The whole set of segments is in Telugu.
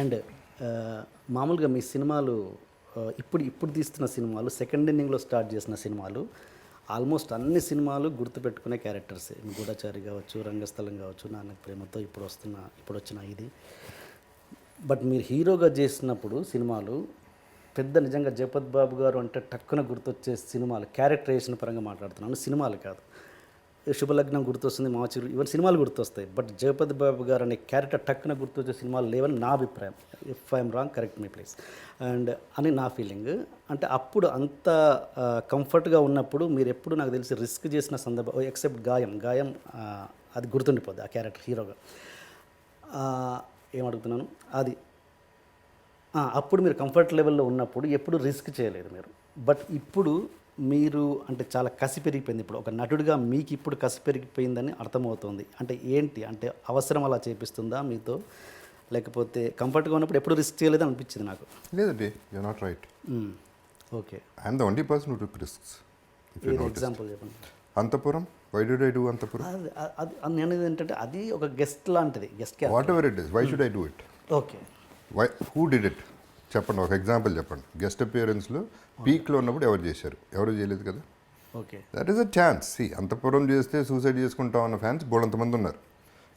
అండ్ మామూలుగా మీ సినిమాలు ఇప్పుడు ఇప్పుడు తీస్తున్న సినిమాలు సెకండ్ ఇన్నింగ్లో స్టార్ట్ చేసిన సినిమాలు ఆల్మోస్ట్ అన్ని సినిమాలు గుర్తుపెట్టుకునే క్యారెక్టర్సే. గూఢచారి కావచ్చు రంగస్థలం కావచ్చు నాన్న ప్రేమతో ఇప్పుడు వస్తున్న ఇప్పుడు వచ్చిన ఇది. బట్ మీరు హీరోగా చేసినప్పుడు సినిమాలు పెద్ద నిజంగా జగపత్ బాబు గారు అంటే టక్కున గుర్తొచ్చే సినిమాలు క్యారెక్టరైజేషన్ పరంగా మాట్లాడుతున్నాను సినిమాలు కాదు. శుభలగ్నం గుర్తొస్తుంది మాచిరు ఈవెన్ సినిమాలు గుర్తొస్తాయి. బట్ జగపతి బాబు గారు అనే క్యారెక్టర్ టక్కున గుర్తొచ్చే సినిమాలు లేవని నా అభిప్రాయం. If I'm wrong correct me please and అని నా ఫీలింగ్ అంటే అప్పుడు అంత కంఫర్ట్గా ఉన్నప్పుడు మీరు ఎప్పుడు నాకు తెలిసి రిస్క్ చేసిన సందర్భం ఎక్సెప్ట్ గాయం. గాయం అది గుర్తుండిపోద్ది ఆ క్యారెక్టర్ హీరోగా. ఏమడుగుతున్నాను అది అప్పుడు మీరు కంఫర్ట్ లెవెల్లో ఉన్నప్పుడు ఎప్పుడు రిస్క్ చేయలేదు మీరు. బట్ ఇప్పుడు మీరు అంటే చాలా కసి పెరిగిపోయింది ఇప్పుడు. ఒక నటుడిగా మీకు ఇప్పుడు కసి పెరిగిపోయిందని అర్థమవుతుంది. అంటే ఏంటి? అంటే అవసరం అలా చేపిస్తుందా మీతో? లేకపోతే కంఫర్ట్గా ఉన్నప్పుడు ఎప్పుడు రిస్క్ చేయలేదు అనిపించింది నాకు. లేదండి you not right. Okay. I'm the only person risks you notice example చెప్పండి. Anthapuram? Why do I do Anthapuram? అది నేను ఏంటంటే అది ఒక గెస్ట్ లాంటిది guest whatever it is why should I do it okay. Why who did it చెప్పండి ఒక ఎగ్జాంపుల్ చెప్పండి. గెస్ట్ అపియరెన్స్లో పీక్లో ఉన్నప్పుడు ఎవరు చేశారు? ఎవరు చేయలేదు కదా? Okay. That is a chance see Anthapuram చేస్తే సూసైడ్ చేసుకుంటాం అన్న ఫ్యాన్స్ బోళంతమంది ఉన్నారు.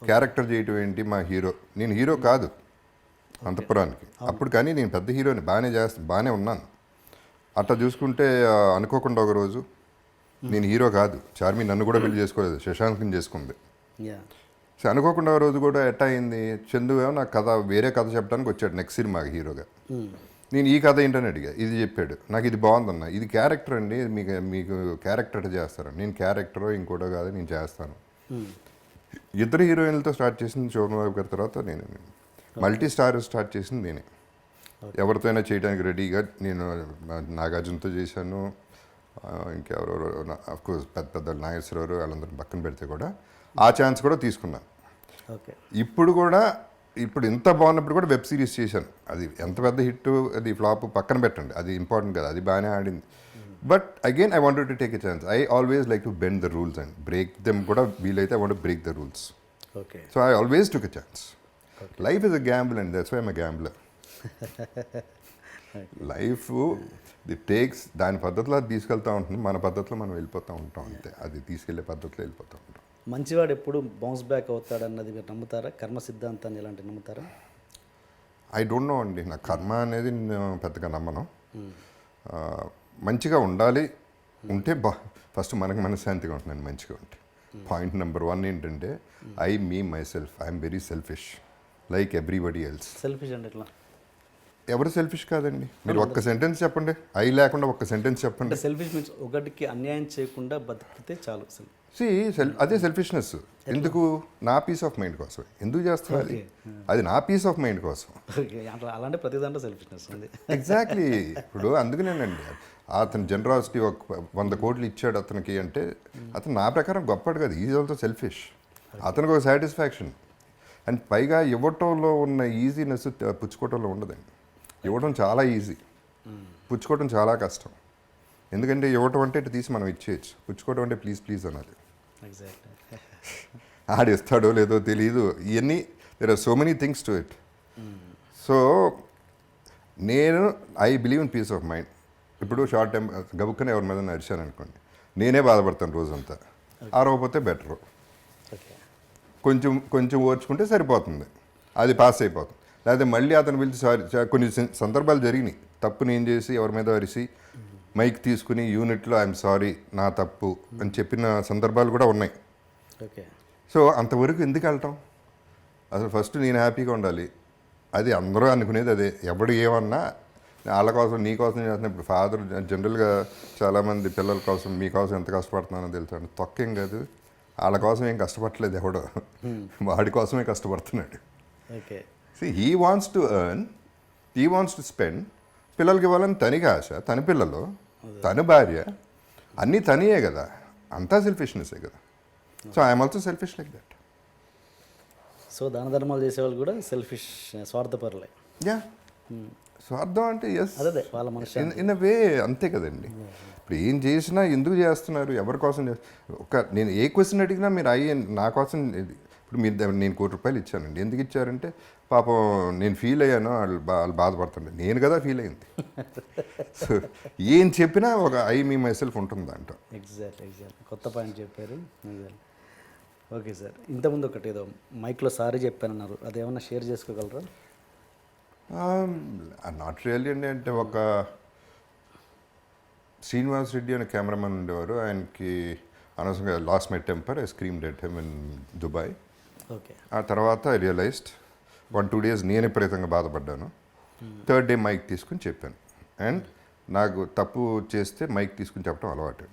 క్యారెక్టర్ చేయటం ఏంటి? మా హీరో నేను హీరో కాదు అంతపురానికి. అప్పుడు కానీ నేను పెద్ద హీరోని బాగానే చేస్తా బాగానే ఉన్నాను. అట్లా చూసుకుంటే అనుకోకుండా ఒక రోజు నేను హీరో కాదు. చార్మి నన్ను కూడా పెళ్ళి చేసుకోలేదు. శశాంక్ని చేసుకుంది. సో అనుకోకుండా రోజు కూడా ఎట్టా అయింది? చందు ఏమో నాకు కథ వేరే కథ చెప్పడానికి వచ్చాడు నెక్స్ట్ సినిమాకి హీరోగా. నేను ఈ కథ ఏంటని అడిగా. ఇది చెప్పాడు. నాకు ఇది బాగుందన్న. ఇది క్యారెక్టర్ అండి. మీకు మీకు క్యారెక్టర్ చేస్తారు నేను క్యారెక్టరో ఇంకోటో కాదు నేను చేస్తాను. ఇద్దరు హీరోయిన్లతో స్టార్ట్ చేసింది శోభనబాబు గారి తర్వాత నేను. మల్టీ స్టార్ స్టార్ట్ చేసింది నేనే. ఎవరితో అయినా చేయడానికి రెడీగా నేను నాగార్జునతో చేశాను. ఇంకెవరెవరో కోర్స్ పెద్ద పెద్ద నాగేశ్వరరావు వాళ్ళందరూ పక్కన పెడితే కూడా ఆ ఛాన్స్ కూడా తీసుకున్నాను ఇప్పుడు కూడా ఇప్పుడు ఇంత బాగున్నప్పుడు కూడా వెబ్ సిరీస్ చేశాను. అది ఎంత పెద్ద హిట్ అది ఫ్లాప్ పక్కన పెట్టండి. అది ఇంపార్టెంట్ కదా అది బాగానే ఆడింది. But again I wanted to take a chance I always like to bend the rules and break them కూడా వీలైతే I want break the rules okay. So I always took a chance life is a gamble and that's why am gambler life the takes దాని పద్ధతిలో అది తీసుకెళ్తూ ఉంటుంది మన పద్ధతిలో మనం వెళ్ళిపోతూ ఉంటాం అంతే. అది తీసుకెళ్ళే పద్ధతిలో వెళ్ళిపోతూ ఉంటాం. మంచివాడు ఎప్పుడు బౌన్స్ బ్యాక్ అవుతాడన్నది మీరు నమ్ముతారా? కర్మ సిద్ధాంతాన్ని ఇలాంటివి నమ్ముతారా? ఐ డోంట్ నో అండి. నా కర్మ అనేది నేను పెద్దగా నమ్మను. ఆ, మంచిగా ఉండాలి ఉంటే బా ఫస్ట్ మనకు మనశ్శాంతిగా ఉంటున్నాను మంచిగా ఉంటే. పాయింట్ నెంబర్ వన్ ఏంటంటే I me myself I'm very selfish like everybody else selfish అంటే ఎట్లా? ఎవరు సెల్ఫిష్ కాదండి? మీరు ఒక్క సెంటెన్స్ చెప్పండి. ఐ లేకుండా ఒక్క సెంటెన్స్ చెప్పండి. సెల్ఫిష్ మీన్స్ ఒకటికి అన్యాయం చేయకుండా బతికితే చాలు. సి సెల్ అదే సెల్ఫిష్నెస్ ఎందుకు? నా పీస్ ఆఫ్ మైండ్ కోసం. ఎందుకు చేస్తున్నా అది? అది నా పీస్ ఆఫ్ మైండ్ కోసం. అలాంటి ప్రతి దాంట్లో సెల్ఫిష్నెస్ ఉంది. ఎగ్జాక్ట్లీ ఇప్పుడు అందుకనేనండి అతను జనరాసిటీ ఒక వంద కోట్లు ఇచ్చాడు అతనికి అంటే అతను నా ప్రకారం గొప్పడు కాదు. ఈజ్ ఆల్సో సెల్ఫిష్ అతనికి ఒక సాటిస్ఫాక్షన్ అండ్ పైగా ఇవ్వటంలో ఉన్న ఈజీనెస్ పుచ్చుకోవటంలో ఉండదండి. ఇవ్వడం చాలా ఈజీ పుచ్చుకోవడం చాలా కష్టం. ఎందుకంటే ఇవ్వటం అంటే ఇటు తీసి మనం ఇచ్చేయచ్చు. పుచ్చుకోవడం అంటే ప్లీజ్ ప్లీజ్ అనాలి. ఆడిస్తాడో లేదో తెలియదు ఇవన్నీ there are so many things to it so నేను I believe in peace of mind ఇప్పుడు షార్ట్ టైం గబుక్కనే ఎవరి మీద నడిచాను అనుకోండి. నేనే బాధపడతాను రోజంతా. ఆరవకపోతే బెటరు కొంచెం కొంచెం ఓర్చుకుంటే సరిపోతుంది. అది పాస్ అయిపోతుంది. లేకపోతే మళ్ళీ అతను పిలిచి సారీ కొన్ని సందర్భాలు జరిగినాయి. తప్పు నేను చేసి ఎవరి మీద అరిసి మైక్ తీసుకుని యూనిట్లో ఐఎమ్ సారీ నా తప్పు అని చెప్పిన సందర్భాలు కూడా ఉన్నాయి. ఓకే. సో అంతవరకు ఎందుకు వెళ్ళటం? అసలు ఫస్ట్ నేను హ్యాపీగా ఉండాలి. అది అందరూ అనుకునేది అదే. ఎవడు ఏమన్నా వాళ్ళ కోసం నీ కోసం చేస్తున్నా. ఇప్పుడు ఫాదర్ జనరల్గా చాలామంది పిల్లల కోసం మీ కోసం ఎంత కష్టపడుతున్నానో తెలుసు? తొక్కేం కాదు. వాళ్ళ కోసం ఏం కష్టపడట్లేదు ఎవడో. వాడి కోసమే కష్టపడుతున్నాడు. Okay. See he wants to earn he wants to spend పిల్లలకి ఇవ్వాలని తనకి ఆశ తన పిల్లలు తన భార్య అన్నీ తనియే కదా. అంతా సెల్ఫిష్నెస్సే కదా. So I'm also selfish like that so దాన ధర్మాలు చేసేవాళ్ళు కూడా సెల్ఫిష్ స్వార్థపరులే. యా స్వార్థం అంటే ఎస్ అదే వాళ్ళ మనిషి ఇన్ వే అంతే కదండి. ఇప్పుడు ఏం చేసినా ఎందుకు చేస్తున్నారు? ఎవరి కోసం ఒక నేను ఏ క్వశ్చన్ అడిగినా మీరు అయ్యి నా కోసం ఇప్పుడు మీరు నేను కోటి రూపాయలు ఇచ్చానండి. ఎందుకు ఇచ్చారంటే పాపం నేను ఫీల్ అయ్యాను వాళ్ళు బా వాళ్ళు బాధపడుతుండే నేను కదా ఫీల్ అయింది సో ఏం చెప్పినా ఒక ఐ మీ మై సెల్ఫ్ ఉంటుంది దాంట్లో. ఎగ్జాక్ట్ ఎగ్జాక్ట్ కొత్త పాయింట్ చెప్పారు. Okay sir. ఇంతకుముందు ఒకటి ఏదో మైక్లో సారీ చెప్పానన్నారు. అదేమన్నా షేర్ చేసుకోగలరా? నాట్ రియల్లీ అండి. అంటే ఒక శ్రీనివాస్ రెడ్డి అనే కెమెరామెన్ ఉండేవారు. ఆయనకి అనవసరంగా lost my temper I scream at him in Dubai ఆ తర్వాత I realised one two days నేను విపరీతంగా బాధపడ్డాను. థర్డ్ డే మైక్ తీసుకుని చెప్పాను. అండ్ నాకు తప్పు చేస్తే మైక్ తీసుకుని చెప్పడం అలవాటు.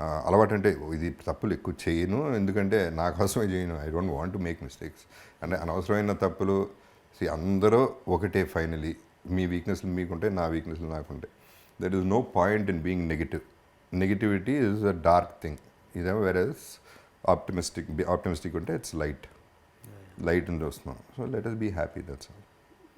అలవాటు అంటే ఇది తప్పులు ఎక్కువ చేయను. ఎందుకంటే నా కోసమే చేయను. I don't want to make mistakes అంటే అనవసరమైన తప్పులు అందరూ ఒకటే ఫైనలీ మీ వీక్నెస్లు మీకుంటాయి నా వీక్నెస్లు నాకుంటాయి. That is no point in being negative negativity is a dark thing ఇదేమో optimistic, be optimistic unte it's light. Light in those. moments. So let us be happy, that's all.